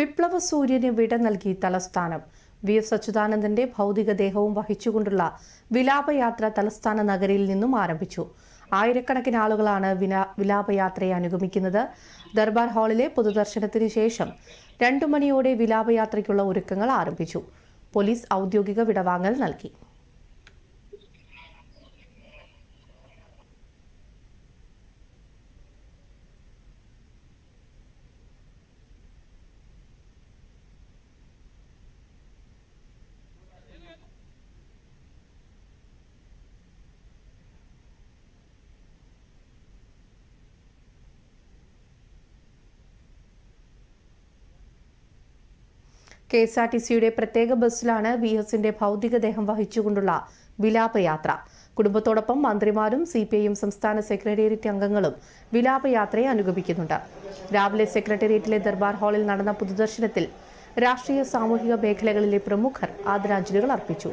വിപ്ലവ സൂര്യന് വിട നൽകി തലസ്ഥാനം. വി എസ് അച്യുതാനന്ദന്റെ ഭൗതികദേഹവും വഹിച്ചുകൊണ്ടുള്ള വിലാപയാത്ര തലസ്ഥാന നഗരിയിൽ നിന്നും ആരംഭിച്ചു. ആയിരക്കണക്കിന് ആളുകളാണ് വിലാ വിലാപയാത്രയെ അനുഗമിക്കുന്നത്. ദർബാർ ഹാളിലെ പൊതുദർശനത്തിന് ശേഷം രണ്ടു മണിയോടെ വിലാപയാത്രയ്ക്കുള്ള ഒരുക്കങ്ങൾ ആരംഭിച്ചു. പോലീസ് ഔദ്യോഗിക വിടവാങ്ങൽ നൽകി. കെ എസ് ആർ ടി സിയുടെ പ്രത്യേക ബസ്സിലാണ് വി എസിന്റെ ഭൗതികദേഹം വഹിച്ചുകൊണ്ടുള്ള വിലാപയാത്ര. കുടുംബത്തോടൊപ്പം മന്ത്രിമാരും സി പി ഐയും സംസ്ഥാന സെക്രട്ടേറിയറ്റ് അംഗങ്ങളും വിലാപയാത്രയെ അനുഗമിക്കുന്നുണ്ട്. രാവിലെ സെക്രട്ടേറിയറ്റിലെ ദർബാർ ഹാളിൽ നടന്ന പൊതുദർശനത്തിൽ രാഷ്ട്രീയ സാമൂഹിക മേഖലകളിലെ പ്രമുഖർ ആദരാഞ്ജലികൾ അർപ്പിച്ചു.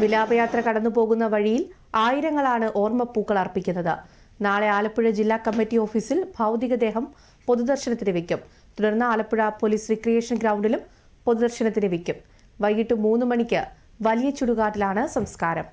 വിലാപയാത്ര കടന്നു പോകുന്ന വഴിയിൽ ആയിരങ്ങളാണ് ഓർമ്മപ്പൂക്കൾ അർപ്പിക്കുന്നത്. നാളെ ആലപ്പുഴ ജില്ലാ കമ്മിറ്റി ഓഫീസിൽ ഭൗതികദേഹം പൊതുദർശനത്തിന് വയ്ക്കും തുടർന്ന് ആലപ്പുഴ പോലീസ് റിക്രിയേഷൻ ഗ്രൗണ്ടിലും പൊതുദർശനത്തിന് വയ്ക്കും വൈകിട്ട് മൂന്ന് മണിക്ക് വലിയ ചുടുകാട്ടിലാണ് സംസ്കാരം.